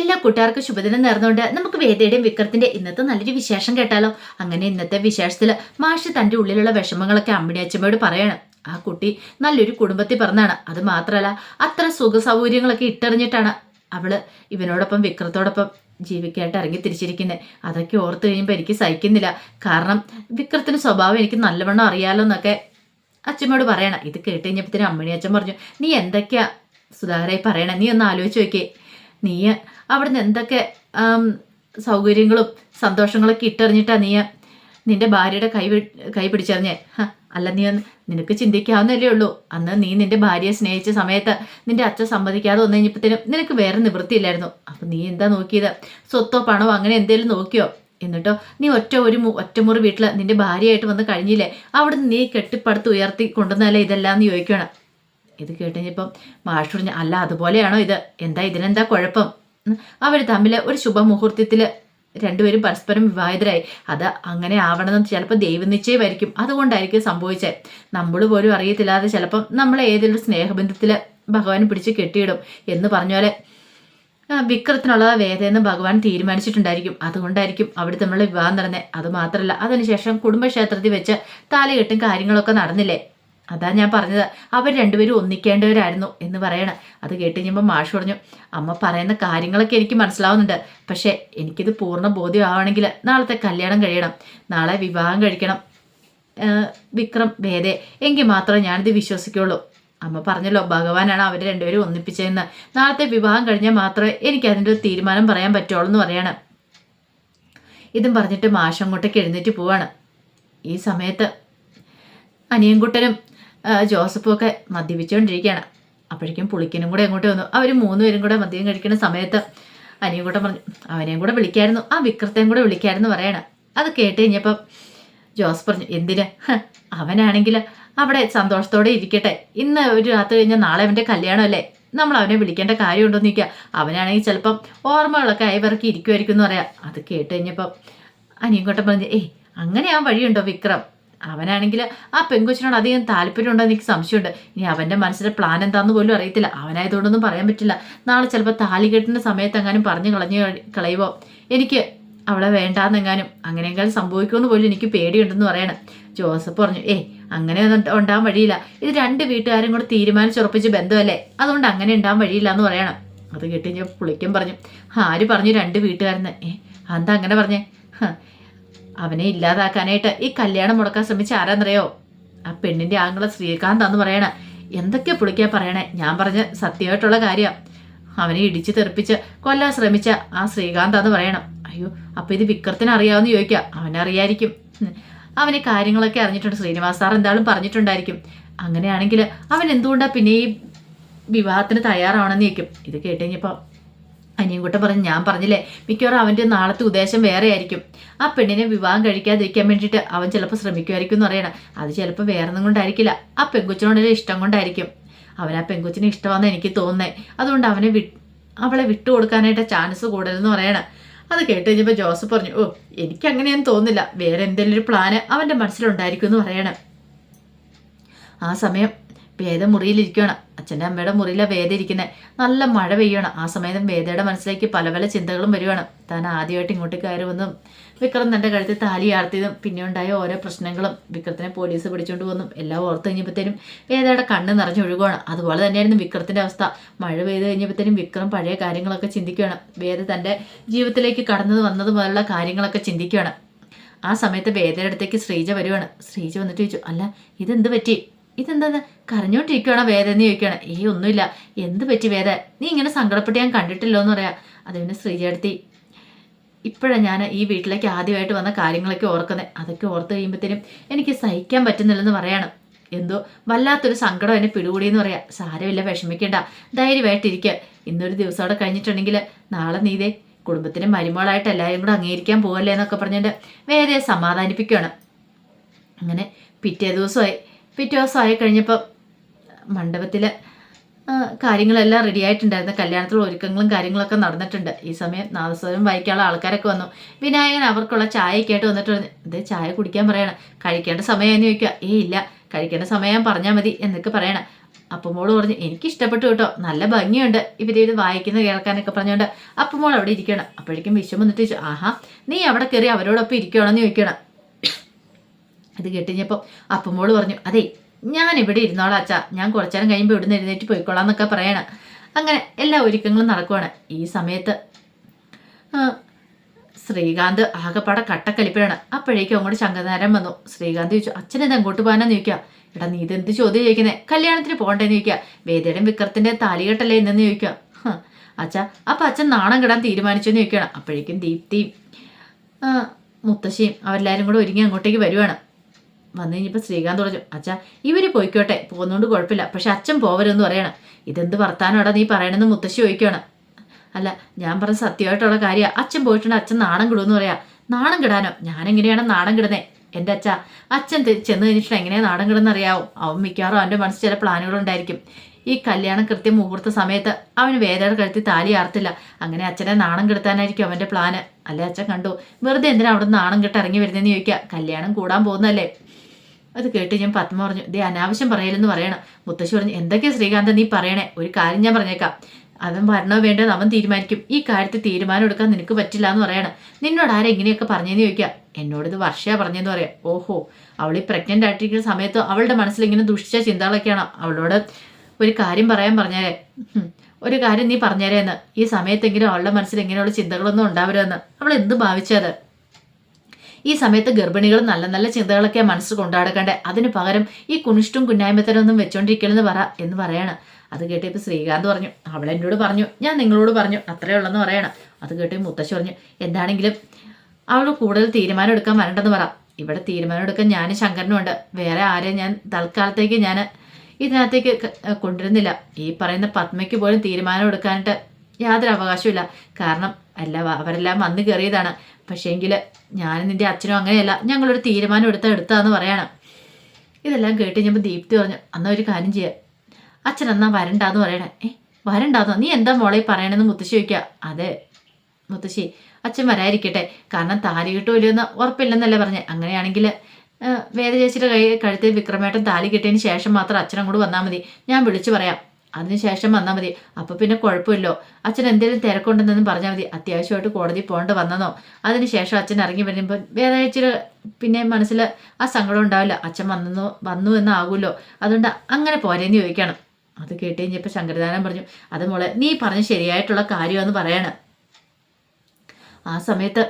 എല്ലാ കൂട്ടുകാർക്കും ശുഭദിനം നേർന്നുകൊണ്ട് നമുക്ക് വേദയുടെയും വിക്രത്തിന്റെ ഇന്നത്തെ നല്ലൊരു വിശേഷം കേട്ടാലോ? അങ്ങനെ ഇന്നത്തെ വിശേഷത്തിൽ മാഷ് തന്റെ ഉള്ളിലുള്ള വിഷമങ്ങളൊക്കെ അമ്മിണി അച്ഛമ്മയോട് പറയണം. ആ കുട്ടി നല്ലൊരു കുടുംബത്തിൽ പറഞ്ഞാണ് അത് മാത്രമല്ല അത്ര സുഖ സൗകര്യങ്ങളൊക്കെ ഇട്ടറിഞ്ഞിട്ടാണ് അവൾ ഇവനോടൊപ്പം വിക്രത്തോടൊപ്പം ജീവിക്കായിട്ട് ഇറങ്ങി തിരിച്ചിരിക്കുന്നത് അതൊക്കെ ഓർത്ത് കഴിയുമ്പോൾ എനിക്ക് സഹിക്കുന്നില്ല. കാരണം വിക്രത്തിന്റെ സ്വഭാവം എനിക്ക് നല്ലവണ്ണം അറിയാലോ എന്നൊക്കെ അച്ഛമ്മയോട് പറയണം. ഇത് കേട്ട് കഴിഞ്ഞപ്പോഴത്തേനും അമ്മണി അച്ഛൻ പറഞ്ഞു നീ എന്തൊക്കെയാ സുധാകരായി പറയണേ? നീ ഒന്ന് ആലോചിച്ച് നോക്കിയേ. നീ അവിടുന്ന് എന്തൊക്കെ സൗകര്യങ്ങളും സന്തോഷങ്ങളൊക്കെ ഇട്ടെറിഞ്ഞിട്ടാ നീ നിന്റെ ഭാര്യയുടെ കൈ കൈ പിടിച്ചറിഞ്ഞേ? അല്ല നീ നിനക്ക് ചിന്തിക്കാവുന്നല്ലേ ഉള്ളൂ. അന്ന് നീ നിന്റെ ഭാര്യയെ സ്നേഹിച്ച സമയത്ത് നിന്റെ അച്ഛൻ സമ്മതിക്കാതെ വന്നു കഴിഞ്ഞപ്പോഴത്തേനും നിനക്ക് വേറെ നിവൃത്തിയില്ലായിരുന്നു. അപ്പം നീ എന്താ നോക്കിയത്? സ്വത്തോ പണമോ അങ്ങനെ എന്തേലും നോക്കിയോ? എന്നിട്ടോ നീ ഒറ്റ ഒരു ഒറ്റമുറി വീട്ടിൽ നിന്റെ ഭാര്യയായിട്ട് വന്ന് കഴിഞ്ഞില്ലേ? അവിടുന്ന് നീ കെട്ടിപ്പടുത്ത് ഉയർത്തി കൊണ്ടുവന്നല്ലേ ഇതെല്ലാം എന്ന് ചോദിക്കണം ഇത് കേട്ടുകഴിഞ്ഞപ്പം മാഷ് പറഞ്ഞു അല്ല അതുപോലെയാണോ ഇത്? എന്താ ഇതിനെന്താ കുഴപ്പം? അവർ തമ്മിൽ ഒരു ശുഭമുഹൂർത്തത്തിൽ രണ്ടുപേരും പരസ്പരം വിവാഹിതരായി. അത് അങ്ങനെ ആവണമെന്ന് ചിലപ്പോൾ ദൈവനിശ്ചയമായിരിക്കും അതുകൊണ്ടായിരിക്കും സംഭവിച്ചത് നമ്മൾ പോലും അറിയത്തില്ലാതെ ചിലപ്പം നമ്മളെ ഏതെങ്കിലും സ്നേഹബന്ധത്തിൽ ഭഗവാൻ പിടിച്ച് കെട്ടിയിടും എന്ന് പറഞ്ഞ പോലെ വിക്രത്തിനുള്ള വേദയെന്ന് ഭഗവാൻ തീരുമാനിച്ചിട്ടുണ്ടായിരിക്കും. അതുകൊണ്ടായിരിക്കും അവിടെ തമ്മിലുള്ള വിവാഹം നടന്നത് അത് മാത്രമല്ല അതിനുശേഷം കുടുംബക്ഷേത്രത്തിൽ വെച്ച് താലികെട്ടും കാര്യങ്ങളൊക്കെ നടന്നില്ലേ? അതാ ഞാൻ പറഞ്ഞത്. അവർ രണ്ടുപേരും ഒന്നിക്കേണ്ടവരായിരുന്നു എന്ന് പറയണം. അത് കേട്ട് കഴിഞ്ഞപ്പോൾ മാഷ് പറഞ്ഞു അമ്മ പറയുന്ന കാര്യങ്ങളൊക്കെ എനിക്ക് മനസ്സിലാവുന്നുണ്ട്. പക്ഷേ എനിക്കിത് പൂർണ ബോധ്യമാവണമെങ്കിൽ നാളത്തെ കല്യാണം കഴിയണം. നാളെ വിവാഹം കഴിക്കണം. വിക്രം വേദെ എങ്കിൽ മാത്രമേ ഞാനിത് വിശ്വസിക്കുള്ളൂ. അമ്മ പറഞ്ഞല്ലോ ഭഗവാനാണ് അവർ രണ്ടുപേരും ഒന്നിപ്പിച്ചതെന്ന്. നാളത്തെ വിവാഹം കഴിഞ്ഞാൽ മാത്രമേ എനിക്ക് അതിന്റെ ഒരു തീരുമാനം പറയാൻ പറ്റുള്ളൂ എന്ന് പറയാണ്. ഇതും പറഞ്ഞിട്ട് മാഷ് അങ്ങോട്ടേക്ക് എഴുന്നേറ്റ് പോവാണ്. ഈ സമയത്ത് അനിയൻകുട്ടനും ജോസഫും ഒക്കെ മദ്യപിച്ചുകൊണ്ടിരിക്കുകയാണ് അപ്പോഴേക്കും പുളിക്കനും കൂടെ അങ്ങോട്ട് വന്നു. അവർ മൂന്നുപേരും കൂടെ മദ്യം കഴിക്കുന്ന സമയത്ത് അനിയും കൂടെ പറഞ്ഞു അവനെയും കൂടെ വിളിക്കായിരുന്നു. ആ വിക്രത്തെയും കൂടെ വിളിക്കായിരുന്നു പറയണം. അത് കേട്ട് കഴിഞ്ഞപ്പം ജോസ് പറഞ്ഞു എന്തിന്? അവനാണെങ്കിൽ അവിടെ സന്തോഷത്തോടെ ഇരിക്കട്ടെ. ഇന്ന് ഒരു രാത്രി കഴിഞ്ഞാൽ നാളെ അവന്റെ കല്യാണമല്ലേ? നമ്മൾ അവനെ വിളിക്കേണ്ട കാര്യമുണ്ടോ എന്ന് നിൽക്കുക അവനാണെങ്കിൽ ചിലപ്പം ഓർമ്മകളൊക്കെ അയവിറക്കി ഇരിക്കുമായിരിക്കും എന്ന് പറയാം. അത് കേട്ട് കഴിഞ്ഞപ്പം അനിയും കൂട്ടം പറഞ്ഞു ഏയ് അങ്ങനെ ആ വഴിയുണ്ടോ വിക്രം? അവനാണെങ്കിൽ ആ പെൺകൊച്ചിനോട് അധികം താല്പര്യമുണ്ടോ എന്ന് എനിക്ക് സംശയമുണ്ട്. ഇനി അവന്റെ മനസ്സിലെ പ്ലാൻ എന്താന്ന് പോലും അറിയത്തില്ല. അവനായതുകൊണ്ടൊന്നും പറയാൻ പറ്റില്ല. നാളെ ചിലപ്പോൾ താലി കെട്ടുന്ന സമയത്ത് എങ്ങാനും പറഞ്ഞു കളഞ്ഞു കളയുമോ എനിക്ക് അവളെ വേണ്ടാന്നെങ്ങാനും അങ്ങനെയെങ്കിലും സംഭവിക്കുമെന്ന് പോലും എനിക്ക് പേടിയുണ്ടെന്ന് പറയണം. ജോസഫ് പറഞ്ഞു ഏയ് അങ്ങനെ ഉണ്ടാൻ വഴിയില്ല. ഇത് രണ്ട് വീട്ടുകാരും കൂടെ തീരുമാനിച്ചുറപ്പിച്ച ബന്ധമല്ലേ? അതുകൊണ്ട് അങ്ങനെ ഉണ്ടാൻ വഴിയില്ല എന്ന് പറയണം. അത് കേട്ട് ഞാൻ പുളിക്കും പറഞ്ഞു. ആര് പറഞ്ഞു രണ്ട് വീട്ടുകാരെന്ന്? ഏ എന്താ അങ്ങനെ പറഞ്ഞേ? അവനെ ഇല്ലാതാക്കാനായിട്ട് ഈ കല്യാണം മുടക്കാൻ ശ്രമിച്ച ആരാന്നറിയോ? ആ പെണ്ണിന്റെ ആങ്ങളെ ശ്രീകാന്ത് എന്ന് പറയണ. എന്തൊക്കെ പുളിക്കാ പറയണേ? ഞാൻ പറഞ്ഞ സത്യമായിട്ടുള്ള കാര്യം. അവനെ ഇടിച്ച് തെറിപ്പിച്ച് കൊല്ലാൻ ശ്രമിച്ച ആ ശ്രീകാന്ത് എന്ന് പറയണം. അയ്യോ അപ്പൊ ഇത് വിക്രത്തിന് അറിയാവുന്ന ചോദിക്കാം. അവനറിയായിരിക്കും അവനെ കാര്യങ്ങളൊക്കെ അറിഞ്ഞിട്ടുണ്ട്. ശ്രീനിവാസ് സാർ എന്തായാലും പറഞ്ഞിട്ടുണ്ടായിരിക്കും. അങ്ങനെയാണെങ്കിൽ അവൻ എന്തുകൊണ്ടാ പിന്നെ ഈ വിവാഹത്തിന് തയ്യാറാണെന്ന് ചോദിക്കും. ഇത് കേട്ട് കഴിഞ്ഞപ്പോൾ അനിയൻകുട്ടൻ പറഞ്ഞു ഞാൻ പറഞ്ഞില്ലേ മിക്കവാറും അവന്റെ നാളത്തെ ഉദ്ദേശം വേറെ ആയിരിക്കും ആ പെണ്ണിനെ വിവാഹം കഴിക്കാതിരിക്കാൻ വേണ്ടിയിട്ട് അവൻ ചിലപ്പോൾ ശ്രമിക്കുമായിരിക്കും എന്ന് പറയണം. അത് ചിലപ്പോൾ വേറെ ഒന്നും കൊണ്ടായിരിക്കില്ല. ആ പെങ്കുച്ചിനോടൊരു ഇഷ്ടം കൊണ്ടായിരിക്കും. അവൻ ആ പെങ്കുച്ചിന് ഇഷ്ടമാണെന്ന് എനിക്ക് തോന്നുന്നേ. അതുകൊണ്ട് അവനെ വി അവളെ വിട്ടു കൊടുക്കാനായിട്ട് ചാൻസ് കൂടുതലെന്ന് പറയണം. അത് കേട്ട് കഴിഞ്ഞപ്പോൾ ജോസഫ് പറഞ്ഞു ഓ എനിക്ക് അങ്ങനെയൊന്നും തോന്നുന്നില്ല. വേറെ എന്തെങ്കിലും ഒരു പ്ലാന് അവന്റെ മനസ്സിലുണ്ടായിരിക്കും എന്ന് പറയണം. ആ സമയം വേദ മുറിയിലിരിക്കുകയാണ്. അച്ഛന്റെ അമ്മയുടെ മുറിയിലാണ് വേദ ഇരിക്കുന്നത് നല്ല മഴ പെയ്യണം. ആ സമയത്ത് വേദയുടെ മനസ്സിലേക്ക് പല പല ചിന്തകളും വരുവാണ്. താൻ ആദ്യമായിട്ട് ഇങ്ങോട്ട് കയറി വന്നും വിക്രം തന്റെ കഴുത്തിൽ താലി ആർത്തിയതും പിന്നെ ഉണ്ടായ ഓരോ പ്രശ്നങ്ങളും വിക്രത്തിനെ പോലീസ് പിടിച്ചുകൊണ്ട് വന്നും. എല്ലാം ഓർത്ത് കഴിഞ്ഞപ്പോഴത്തേനും വേദയുടെ കണ്ണ് നിറഞ്ഞൊഴുകുവാണ്. അതുപോലെ തന്നെയായിരുന്നു വിക്രത്തിന്റെ അവസ്ഥ. മഴ പെയ്ത് കഴിഞ്ഞപ്പോഴത്തേനും വിക്രം പഴയ കാര്യങ്ങളൊക്കെ ചിന്തിക്കുകയാണ്. വേദ തന്റെ ജീവിതത്തിലേക്ക് കടന്നത് വന്നത് പോലുള്ള കാര്യങ്ങളൊക്കെ ചിന്തിക്കുകയാണ്. ആ സമയത്ത് വേദയുടെ അടുത്തേക്ക് ശ്രീജ വരുവാണ്. ശ്രീജ വന്നിട്ട് ചോദിച്ചു അല്ല ഇതെന്ത് പറ്റി? ഇതെന്താ കരഞ്ഞോണ്ടിരിക്കുകയാണോ വേദ എന്ന് ചോദിക്കുകയാണ് ഏ ഒന്നുമില്ല. എന്ത് പറ്റി വേദ? നീ ഇങ്ങനെ സങ്കടപ്പെട്ട് ഞാൻ കണ്ടിട്ടില്ലോ എന്ന് പറയാം. അത് പിന്നെ ശ്രീജ ഇപ്പോഴാണ് ഞാൻ ഈ വീട്ടിലേക്ക് ആദ്യമായിട്ട് വന്ന കാര്യങ്ങളൊക്കെ ഓർക്കുന്നത് അതൊക്കെ ഓർത്ത് കഴിയുമ്പോഴത്തേനും എനിക്ക് സഹിക്കാൻ പറ്റുന്നില്ലെന്ന് പറയാണ്. എന്തോ വല്ലാത്തൊരു സങ്കടം എന്നെ പിടികൂടിയെന്ന് പറയാം. സാരമില്ല വിഷമിക്കേണ്ട. ധൈര്യമായിട്ടിരിക്കുക ഇന്നൊരു ദിവസം അവിടെ കഴിഞ്ഞിട്ടുണ്ടെങ്കിൽ നാളെ നീതേ കുടുംബത്തിന്റെ മരുമകളായിട്ട് എല്ലാവരും കൂടെ അംഗീകരിക്കാൻ പോകല്ലേ എന്നൊക്കെ പറഞ്ഞിട്ട് വേദയെ സമാധാനിപ്പിക്കുകയാണ് അങ്ങനെ പിറ്റേ ദിവസമായി. പിറ്റേ ദിവസമായി കഴിഞ്ഞപ്പോൾ മണ്ഡപത്തിൽ കാര്യങ്ങളെല്ലാം റെഡി ആയിട്ടുണ്ടായിരുന്നു കല്യാണത്തിലുള്ള ഒരുക്കങ്ങളും കാര്യങ്ങളൊക്കെ നടന്നിട്ടുണ്ട്. ഈ സമയം നാദസ്വരം വായിക്കാനുള്ള ആൾക്കാരൊക്കെ വന്നു. വിനായകൻ അവർക്കുള്ള ചായയൊക്കെ ആയിട്ട് വന്നിട്ട് പറഞ്ഞു ഇത് ചായ കുടിക്കാൻ പറയണം. കഴിക്കേണ്ട സമയമെന്ന് ചോദിക്കുക. ഏ ഇല്ല. കഴിക്കേണ്ട സമയം പറഞ്ഞാൽ മതി എന്നൊക്കെ പറയണം. അപ്പമോൾ പറഞ്ഞു എനിക്ക് ഇഷ്ടപ്പെട്ടു കേട്ടോ. നല്ല ഭംഗിയുണ്ട്. ഇവർ ഇത് വായിക്കുന്ന കേൾക്കാനൊക്കെ പറഞ്ഞുകൊണ്ട് അപ്പമോൾ അവിടെ ഇരിക്കണം അപ്പോഴേക്കും വിശ്വം വന്നിട്ട് ആഹാ നീ അവിടെ കയറി അവരോടൊപ്പം ഇരിക്കുകയാണെന്ന് ചോദിക്കണം ഇത് കേട്ടുകഴിഞ്ഞപ്പോൾ അപ്പമോൾ പറഞ്ഞു അതെ ഞാൻ ഇവിടെ ഇരുന്നോളാം അച്ഛാ. ഞാൻ കുറച്ചേരം കഴിയുമ്പോൾ ഇവിടുന്ന് എഴുന്നേറ്റ് പോയിക്കോളാം എന്നൊക്കെ പറയണം. അങ്ങനെ എല്ലാ ഒരുക്കങ്ങളും നടക്കുവാണ്. ഈ സമയത്ത് ശ്രീകാന്ത് ആകെപ്പാടെ കട്ടക്കലിപ്പിലാണ് അപ്പോഴേക്കും അങ്ങോട്ട് ശങ്കനാരം വന്നു. ശ്രീകാന്ത് ചോദിച്ചു അച്ഛനെന്താ അങ്ങോട്ട് പോകാനെന്ന് ചോദിക്കുക എടാ നീ ഇതെന്ത് ചോദ്യം ചോദിക്കുന്നത് കല്യാണത്തിന് പോകണ്ടേന്ന് ചോദിക്കുക വേദയുടെയും വിക്രത്തിന്റെ താലികെട്ടല്ലേ എന്നു ചോദിക്കുക അച്ഛാ അപ്പൊ അച്ഛൻ നാണം കിടാൻ തീരുമാനിച്ചെന്ന് ചോദിക്കണം. അപ്പോഴേക്കും ദീപ്തിയും മുത്തശ്ശിയും അവരെല്ലാവരും കൂടെ ഒരുങ്ങി അങ്ങോട്ടേക്ക് വരുവാണ്. വന്നു കഴിഞ്ഞപ്പോൾ ശ്രീകാന്ത് പറഞ്ഞു അച്ഛ ഇവർ പോയിക്കോട്ടെ പോകുന്നതുകൊണ്ട് കുഴപ്പമില്ല. പക്ഷെ അച്ഛൻ പോവരുതെന്ന് പറയണം. ഇതെന്ത് വർത്താനോടാ നീ പറയണമെന്ന് മുത്തശ്ശി ചോദിക്കുകയാണ് അല്ല ഞാൻ പറഞ്ഞ സത്യമായിട്ടുള്ള കാര്യമാണ് അച്ഛൻ പോയിട്ടുണ്ട് അച്ഛൻ നാണം കിടുമെന്ന് പറയാം. നാണം കിടാനോ? ഞാൻ എങ്ങനെയാണ് നാണം കിടുന്നത് എന്റെ അച്ഛ അച്ഛൻ ചെന്ന് കഴിഞ്ഞിട്ട് എങ്ങനെയാണ് നാടൻ കിടന്ന് അറിയാവും അവൻ മിക്കവാറും അവന്റെ മനസ്സിൽ ചില പ്ലാനുകളുണ്ടായിരിക്കും. ഈ കല്യാണം കൃത്യം മുഹൂർത്ത സമയത്ത് അവന് വേദയുടെ കഴുത്തി താലി ആർത്തില്ല. അങ്ങനെ അച്ഛനെ നാണം കെടുത്താനായിരിക്കും അവന്റെ പ്ലാന്. അല്ലേ അച്ഛൻ കണ്ടു? വെറുതെ എന്തിനാ അവിടെ നാണം കെട്ട് ഇറങ്ങി വരുന്നതെന്ന് ചോദിക്കുക കല്യാണം കൂടാൻ പോകുന്നല്ലേ അത് കേട്ട് ഞാൻ പത്മ പറഞ്ഞു ദേ അനാവശ്യം പറയലെന്ന് പറയണം. മുത്തശ്ശി പറഞ്ഞു എന്തൊക്കെയാ ശ്രീകാന്ത നീ പറയണേ? ഒരു കാര്യം ഞാൻ പറഞ്ഞേക്കാം. അവൻ വരണോ വേണ്ടോ അവൻ തീരുമാനിക്കും. ഈ കാര്യത്തിൽ തീരുമാനം എടുക്കാൻ നിനക്ക് പറ്റില്ല എന്ന് പറയണം. നിന്നോട് ആരെ ഇങ്ങനെയൊക്കെ പറഞ്ഞെന്ന് ചോദിക്കുക എന്നോട് ഇത് വർഷയാ പറഞ്ഞെന്ന് പറയാം. ഓഹോ അവൾ ഈ പ്രഗ്നന്റ് ആയിട്ടിരിക്കുന്ന സമയത്ത് അവളുടെ മനസ്സിൽ ഇങ്ങനെ ദുഷിച്ച ചിന്തകളൊക്കെയാണ്. അവളോട് ഒരു കാര്യം പറയാൻ പറഞ്ഞാലേ ഒരു കാര്യം നീ പറഞ്ഞേരെ എന്ന് ഈ സമയത്തെങ്കിലും അവളുടെ മനസ്സിൽ ഇങ്ങനെയുള്ള ചിന്തകളൊന്നും ഉണ്ടാവരുതെന്ന്. അവൾ എന്ത് ഭാവിച്ചത് ഈ സമയത്ത് ഗർഭിണികൾ നല്ല നല്ല ചിന്തകളൊക്കെ മനസ്സ് കൊണ്ടാടക്കണ്ടേ? അതിന് പകരം ഈ കുണിഷ്ടും കുന്നായ്മത്തരൊന്നും വെച്ചോണ്ടിരിക്കലെന്ന് പറ എന്ന് പറയാണ്. അത് കേട്ട് ഇപ്പൊ ശ്രീകാന്ത് പറഞ്ഞു അവൾ എന്നോട് പറഞ്ഞു ഞാൻ നിങ്ങളോട് പറഞ്ഞു അത്രേ ഉള്ളെന്ന് പറയണം. അത് കേട്ട് മുത്തശ്ശി പറഞ്ഞു എന്താണെങ്കിലും അവൾ കൂടുതൽ തീരുമാനം എടുക്കാൻ വരണ്ടെന്ന് പറ. ഇവിടെ തീരുമാനം എടുക്കാൻ ഞാൻ ശങ്കരനും ഉണ്ട്. വേറെ ആരെയും ഞാൻ തൽക്കാലത്തേക്ക് ഞാൻ ഇതിനകത്തേക്ക് കൊണ്ടുവരുന്നില്ല. ഈ പറയുന്ന പത്മയ്ക്ക് പോലും തീരുമാനം എടുക്കാനായിട്ട് യാതൊരു അവകാശമില്ല കാരണം അല്ല അവരെല്ലാം വന്നു കയറിയതാണ്. പക്ഷേങ്കിൽ ഞാനും നിന്റെ അച്ഛനും അങ്ങനെയല്ല. ഞങ്ങളൊരു തീരുമാനം എടുത്താൽ എടുത്താന്ന് പറയണം. ഇതെല്ലാം കേട്ട് കഴിഞ്ഞപ്പോൾ ദീപ്തി പറഞ്ഞു അന്നാ ഒരു കാര്യം ചെയ്യാം. അച്ഛൻ എന്നാ വരണ്ടാന്ന് പറയണേ. ഏ വരണ്ടാന്നോ? നീ എന്താ മോളെ പറയണമെന്ന് മുത്തശ്ശി ചോദിക്കുക അതെ മുത്തശ്ശി അച്ഛൻ വരാതിരിക്കട്ടെ. കാരണം താലി കിട്ടുമല്ലെന്ന് ഉറപ്പില്ലെന്നല്ലേ പറഞ്ഞേ. അങ്ങനെയാണെങ്കിൽ വേദ ചേച്ചിയുടെ കൈ കഴുത്തിൽ വിക്രമേട്ടൻ താലി കിട്ടിയതിന് ശേഷം മാത്രം അച്ഛനും കൂടെ വന്നാൽ മതി. ഞാൻ വിളിച്ചു പറയാം. അതിന് ശേഷം വന്നാൽ മതി. അപ്പോൾ പിന്നെ കുഴപ്പമില്ലോ. അച്ഛൻ എന്തെങ്കിലും തിരക്കുണ്ടെന്നും പറഞ്ഞാൽ മതി. അത്യാവശ്യമായിട്ട് കോടതി പോകേണ്ട വന്നതോ അതിന് ശേഷം അച്ഛൻ ഇറങ്ങി വരുമ്പോൾ വേറെ ഇച്ചിരി പിന്നെ മനസ്സിൽ ആ സങ്കടം ഉണ്ടാവില്ല. അച്ഛൻ വന്നു വന്നു എന്നാകുമല്ലോ അതുകൊണ്ട് അങ്ങനെ പോരേന്ന് ചോദിക്കണം. അത് കേട്ട് കഴിഞ്ഞപ്പോൾ ശങ്കരദാനം പറഞ്ഞു അത് മോളെ നീ പറഞ്ഞ ശരിയായിട്ടുള്ള കാര്യമെന്ന് പറയണം. ആ സമയത്ത്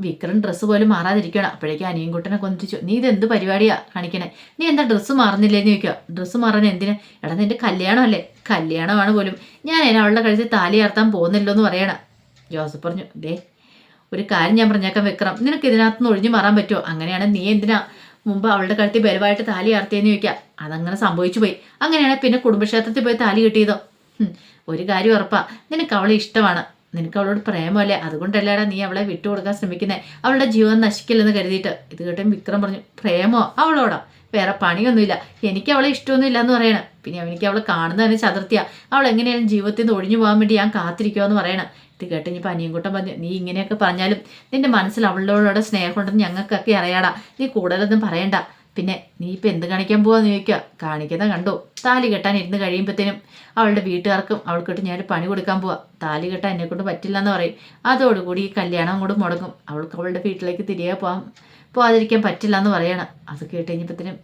വിക്രം ഡ്രസ്സ് പോലും മാറാതിരിക്കണം. അപ്പോഴേക്കും അനിയൻ അനിയൻകുട്ടനെ കൊന്നിച്ചു നീ ഇത് എന്ത് പരിപാടിയാ കാണിക്കണേ? നീ എന്താ ഡ്രസ്സ് മാറുന്നില്ലേന്ന് ചോദിക്കുക. ഡ്രസ്സ് മാറാൻ എന്തിനാ? എടാ നിന്റെ കല്യാണമല്ലേ? കല്യാണമാണ് പോലും. ഞാൻ അതിന് അവളുടെ കഴുത്തിൽ താലി ആർത്താൻ പോകുന്നില്ലോ എന്ന് പറയണം. ജോസഫ് പറഞ്ഞു ദേ ഒരു കാര്യം ഞാൻ പറഞ്ഞേക്കാം വിക്രം. നിനക്ക് ഇതിനകത്ത് നിന്ന് ഒഴിഞ്ഞു മാറാൻ പറ്റുമോ? അങ്ങനെയാണ് നീ എന്തിനാ മുമ്പ് അവളുടെ കഴുത്തിൽ ബലമായിട്ട് താലി ആർത്തിയെന്ന് ചോദിക്കുക. അതങ്ങനെ സംഭവിച്ചു പോയി. അങ്ങനെയാണെങ്കിൽ പിന്നെ കുടുംബക്ഷേത്രത്തിൽ പോയി താലി കിട്ടിയതോ? ഒരു കാര്യം ഉറപ്പാ. നിനക്ക് അവളെ ഇഷ്ടമാണ്. നിനക്ക് അവളോട് പ്രേമല്ലേ അതുകൊണ്ടല്ലേടാ നീ അവളെ വിട്ടുകൊടുക്കാൻ ശ്രമിക്കുന്നത് അവളുടെ ജീവൻ നശിക്കില്ലെന്ന് കരുതിയിട്ട്. ഇത് കേട്ടും വിക്രം പറഞ്ഞു പ്രേമോ? അവളോടാ? വേറെ പണിയൊന്നുമില്ല. എനിക്ക് അവളെ ഇഷ്ടമൊന്നുമില്ല എന്ന് പറയണം. പിന്നെ എനിക്ക് അവളെ കാണുന്നതിന് ചതുർത്തിയ അവൾ എങ്ങനെയാലും ജീവിതത്തിൽ നിന്ന് ഒഴിഞ്ഞു പോകാൻ വേണ്ടി ഞാൻ കാത്തിരിക്കുമെന്ന് പറയണം. ഇത് കേട്ട് ഇനി പനിയൻകുട്ടം പറഞ്ഞു നീ ഇങ്ങനെയൊക്കെ പറഞ്ഞാലും നിന്റെ മനസ്സിൽ അവളോടുള്ള സ്നേഹമുണ്ടെന്ന് ഞങ്ങൾക്കൊക്കെ അറിയാടാ. നീ കൂടുതലൊന്നും പറയണ്ട. പിന്നെ നീ ഇപ്പം എന്ത് കാണിക്കാൻ പോവാന്ന് ചോദിക്കുക കാണിക്കുന്ന കണ്ടു. താലി കെട്ടാൻ ഇരുന്ന് കഴിയുമ്പോഴത്തേനും അവളുടെ വീട്ടുകാർക്കും അവൾക്കിട്ട് ഞാൻ പണി കൊടുക്കാൻ പോവാ. താലി കെട്ടാൻ എന്നെ കൊണ്ട് പറ്റില്ല എന്ന് പറയും. അതോടുകൂടി ഈ കല്യാണം അങ്ങോട്ട് മുടങ്ങും. അവൾക്ക് അവളുടെ വീട്ടിലേക്ക് തിരികെ പോകാൻ പോകാതിരിക്കാൻ പറ്റില്ല എന്ന് പറയണം. അത് കേട്ട് കഴിഞ്ഞപ്പോഴത്തേനും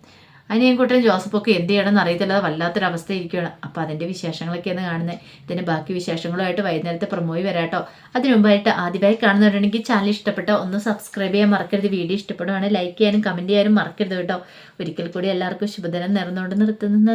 അനിയൻകുട്ടനും ജോസഫൊക്കെ എന്ത് ചെയ്യണമെന്ന് അറിയത്തില്ലാതെ വല്ലാത്തൊരവസ്ഥ ഇരിക്കുകയാണ് അപ്പോൾ അതിന്റെ വിശേഷങ്ങളൊക്കെയാണ് കാണുന്നത്. ഇതിന് ബാക്കി വിശേഷങ്ങളുമായിട്ട് വൈകുന്നേരത്തെ പ്രൊമോയി വരാട്ടോ. അതിനു മുമ്പായിട്ട് ആദ്യമായി കാണുന്നവരുണ്ടെങ്കിൽ ചാനൽ ഇഷ്ടപ്പെട്ടോ ഒന്ന് സബ്സ്ക്രൈബ് ചെയ്യാൻ മറക്കരുത്. വീഡിയോ ഇഷ്ടപ്പെടുവാണെങ്കിൽ ലൈക്ക് ചെയ്യാനും കമന്റ് ചെയ്യാനും മറക്കരുത് കേട്ടോ. ഒരിക്കൽ കൂടി എല്ലാവർക്കും ശുഭദിനം നേർന്നുകൊണ്ട് നിർത്തുന്നു.